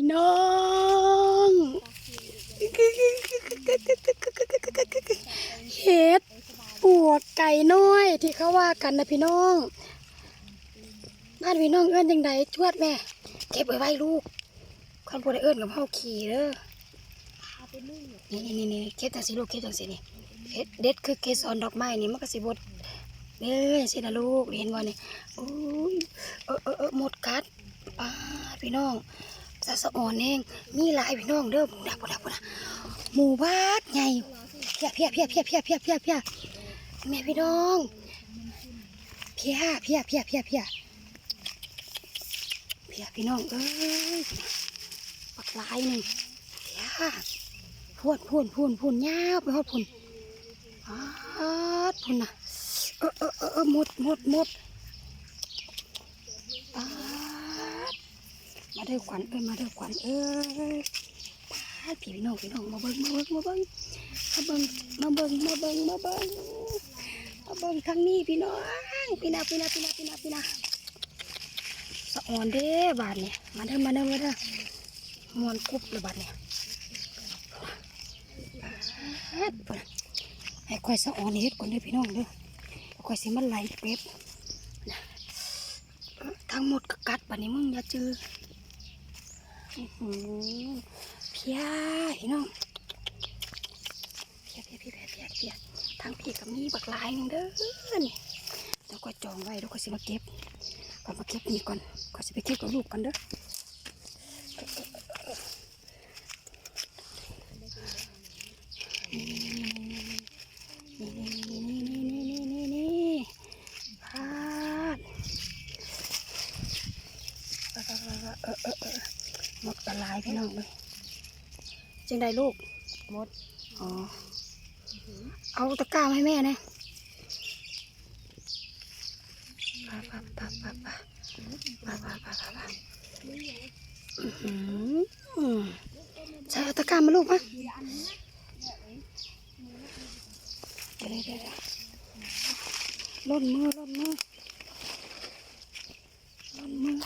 พี่น้องเห็ดปวกไก่น้อยที่เขาว่ากันนะพี่น้อง บ้านพี่น้องเอื้อนยังไงชวดแม่ เก็บไว้ไว้ลูกคันพอได้เอื้อนกับเฮาขี่เด้อนี่นี่นี่เก็บจังสิลูกเก็บจังสินี่เฮ็ดเด็ดคือเกสรดอกไม้นี่มันก็สิบดเด้อสินะลูกเห็นบ่นี่โอ้ยเออเออเออหมดกัดป้าพี่น้อง สะสะอ่อนเองมีหลายพี่น้องเด้อพูดาพูดาพูดาหมู่บ้านใหญ่เพียเพียเพียเพียเพียเพียเพียเพียแม่พี่น้องเพียเพียเพียเพียเพียเพียพี่น้องเอ้ยปักลายหนึ่งเพียพูนพูนพูนพูนยาวไปฮอดพูนฮอดพูนนะเออเออเออเออหมดหมดหมดปาด มาเด้อขวัญเอ้ยมาเด้อขวัญเอ้ยปาดพี่น้องพี่น้องมาเบิ้งมาเบิ้งมาเบิ้งมาเบิ้งมาเบิ้งมาเบิ้งมาเบิ้งมาเบิ้งทางนี้พี่น้องพี่นาพี่นาพี่นาพี่นาพี่นาสะออนเด้บาดเนี่ยมาเด้อมาเด้อมาเด้อมวนกุบเลยบาดเนี่ยให้ค่อยสะออนเฮ็ดก่อนเด้อพี่น้องเด้อค่อยสิมันไหลเป็บนะทั้งหมดก็กัดบาดนี้มึงอย่าเจออื้อหือ เพียพี่น้องเพียเพียเพียเพียเพียทั้งพี่กับมีบักลายหนึงเด้อนี่แล้วก็จองไว้แล้วก็สิมาเก็บก่อนมาเก็บนี่ก่อนก่อนจะไปเก็บกับลูกกันเด้อ มดกระลายพี่น้องเลยจังไดลูกมดอ๋อเอาตะกร้าให้แม่นะปะปะปะปะปะปะปะปะปะปะใช่เอาตะกร้ามาลูกมะล่นมือล่นมือล่นมือ